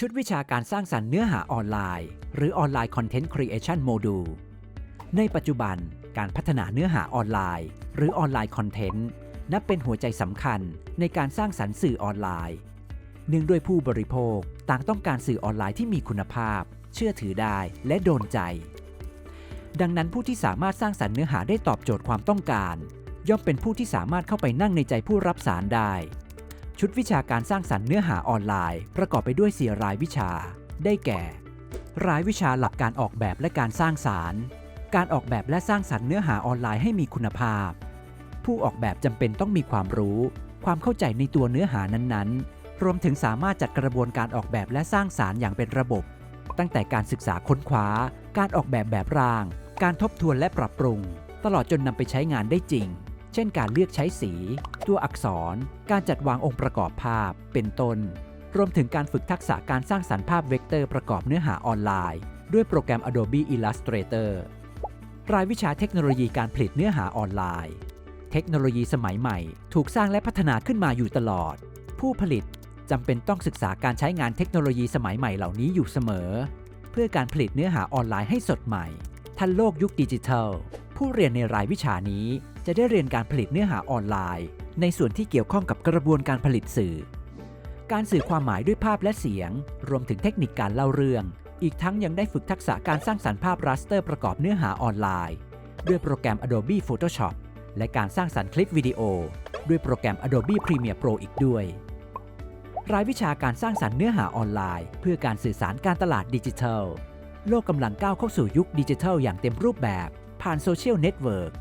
ชุดวิชาการสร้างสรรค์เนื้อหาออนไลน์ หรือออนไลน์คอนเทนต์ครีเอชันโมดูลในปัจจุบันการพัฒนาเนื้อหาออนไลน์ หรือออนไลน์คอนเทนต์นับเป็นหัวใจสำคัญในการสร้างสรรค์สื่อออนไลน์ เนื่องด้วยผู้บริโภคต่างต้องการสื่อออนไลน์ที่มีคุณภาพ เชื่อถือได้และโดนใจ ดังนั้นผู้ที่สามารถสร้างสรรค์เนื้อหาได้ตอบโจทย์ความต้องการ ย่อมเป็นผู้ที่สามารถเข้าไปนั่งในใจผู้รับสารได้ ชุดวิชาการสร้างสรรค์เนื้อหาออนไลน์ ประกอบไปด้วยสี่รายวิชา ได้แก่ รายวิชาหลักการออกแบบและการสร้างสารการออกแบบและสร้างสรรค์เนื้อหาออนไลน์ให้มีคุณภาพ ผู้ออกแบบจำเป็นต้องมีความรู้ ความเข้าใจในตัวเนื้อหานั้นๆ รวมถึงสามารถจัดกระบวนการออกแบบและสร้างสารรค์อย่างเป็นระบบ ตั้งแต่การศึกษาค้นคว้า การออกแบบแบบร่าง การทบทวนและปรับปรุง ตลอดจนนำไปใช้งานได้จริง เช่นการเลือกใช้สี ตัวอักษร การจัดวางองค์ประกอบภาพ เป็นต้น รวมถึงการฝึกทักษะการสร้างสรรค์ภาพเวกเตอร์ประกอบเนื้อหาออนไลน์ ด้วยโปรแกรม Adobe Illustrator รายวิชาเทคโนโลยีการผลิตเนื้อหาออนไลน์ เทคโนโลยีสมัยใหม่ ถูกสร้างและพัฒนาขึ้นมาอยู่ตลอด ผู้ผลิตจำเป็นต้องศึกษาการใช้งานเทคโนโลยีสมัยใหม่เหล่านี้อยู่เสมอ เพื่อการผลิตเนื้อหาออนไลน์ให้สดใหม่ ทันโลกยุคดิจิทัล ผู้เรียนในรายวิชานี้จะได้เรียนการผลิตเนื้อหาออนไลน์ ในส่วนที่เกี่ยวข้องกับกระบวนการผลิตสื่อ การสื่อความหมายด้วยภาพและเสียง รวมถึงเทคนิคการเล่าเรื่อง อีกทั้งยังได้ฝึกทักษะการสร้างสรรค์ภาพราสเตอร์ประกอบเนื้อหาออนไลน์ ด้วยโปรแกรม Adobe Photoshop และการสร้างสรรค์คลิปวิดีโอ ด้วยโปรแกรม Adobe Premiere Pro อีกด้วย รายวิชาการสร้างสรรค์เนื้อหาออนไลน์ เพื่อการสื่อสารการตลาดดิจิทัล โลกกำลังก้าวเข้าสู่ยุคดิจิทัลอย่างเต็มรูปแบบ ผ่านโซเชียลเน็ตเวิร์ก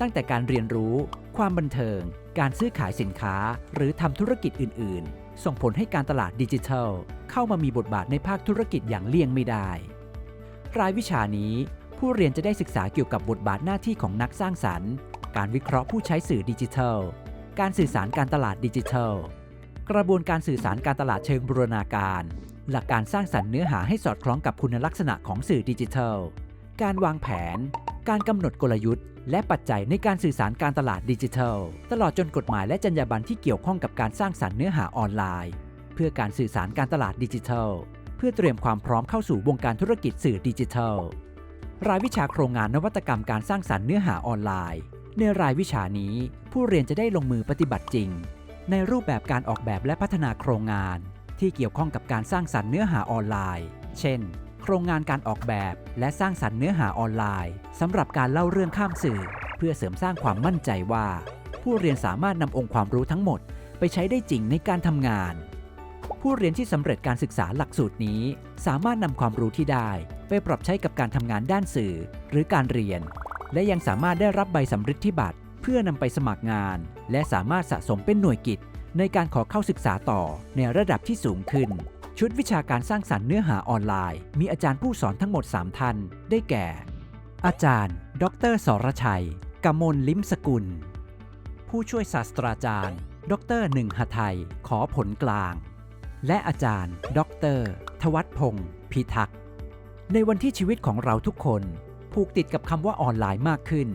ตั้งแต่การเรียนรู้ ความบันเทิง การซื้อขายสินค้า หรือทำธุรกิจอื่น ๆ ส่งผลให้การตลาดดิจิทัล เข้ามามีบทบาทในภาคธุรกิจอย่างเลี่ยงไม่ได้ รายวิชานี้ ผู้เรียนจะได้ศึกษาเกี่ยวกับบทบาทหน้าที่ของนักสร้างสรรค์ การวิเคราะห์ผู้ใช้สื่อดิจิทัล การสื่อสารการตลาดดิจิทัล กระบวนการสื่อสารการตลาดเชิงบูรณาการ หลักการสร้างสรรค์เนื้อหาให้สอดคล้องกับคุณลักษณะของสื่อดิจิทัล การวางแผน การกำหนดกลยุทธ์ และปัจจัยในการสื่อสารการตลาดดิจิทัล ตลอดจนกฎหมายและจรรยาบรรณที่เกี่ยวข้องกับการสร้างสรรค์เนื้อหาออนไลน์ เพื่อการสื่อสารการตลาดดิจิทัล เพื่อเตรียมความพร้อมเข้าสู่วงการธุรกิจสื่อดิจิทัล รายวิชาโครงงานนวัตกรรมการสร้างสรรค์เนื้อหาออนไลน์ ในรายวิชานี้ ผู้เรียนจะได้ลงมือปฏิบัติจริง ในรูปแบบการออกแบบและพัฒนาโครงงาน ที่เกี่ยวข้องกับการสร้างสรรค์เนื้อหาออนไลน์ เช่น โครงงานการออกแบบ และสร้างสรรค์เนื้อหาออนไลน์สำหรับการเล่าเรื่องข้ามสื่อ เพื่อเสริมสร้างความมั่นใจว่า ผู้เรียนสามารถนำองค์ความรู้ทั้งหมด ไปใช้ได้จริงในการทำงาน ผู้เรียนที่สำเร็จการศึกษาหลักสูตรนี้ สามารถนำความรู้ที่ได้ ไปปรับใช้กับการทำงานด้านสื่อ หรือการเรียน และยังสามารถได้รับใบสำริดที่บัตร เพื่อนำไปสมัครงาน และสามารถสะสมเป็นหน่วยกิจ ในการขอเข้าศึกษาต่อในระดับที่สูงขึ้น ชุดวิชาการสร้างสรรค์เนื้อหาออนไลน์ มีอาจารย์ผู้สอนทั้งหมด 3 ท่าน ได้แก่ อาจารย์ ดรสรชัย กมลลิมสกุล ผู้ช่วยศาสตราจารย์ ดรหนึ่งหทัยขอผลกลาง และอาจารย์ ดร ทวัฒพงศ์พิทักษ์ ในวันที่ชีวิตของเราทุกคน ผูกติดกับคำว่าออนไลน์มากขึ้น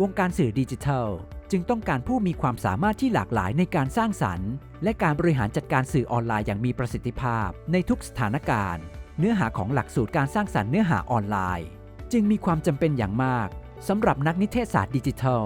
วงการสื่อดิจิทัล จึงต้องการผู้มีความสามารถที่หลากหลายในการสร้างสรรค์ และการบริหารจัดการสื่อออนไลน์อย่างมีประสิทธิภาพ ในทุกสถานการณ์ เนื้อหาของหลักสูตรการสร้างสรรค์เนื้อหาออนไลน์ จึงมีความจำเป็นอย่างมากสำหรับนักนิเทศศาสตร์ดิจิทัล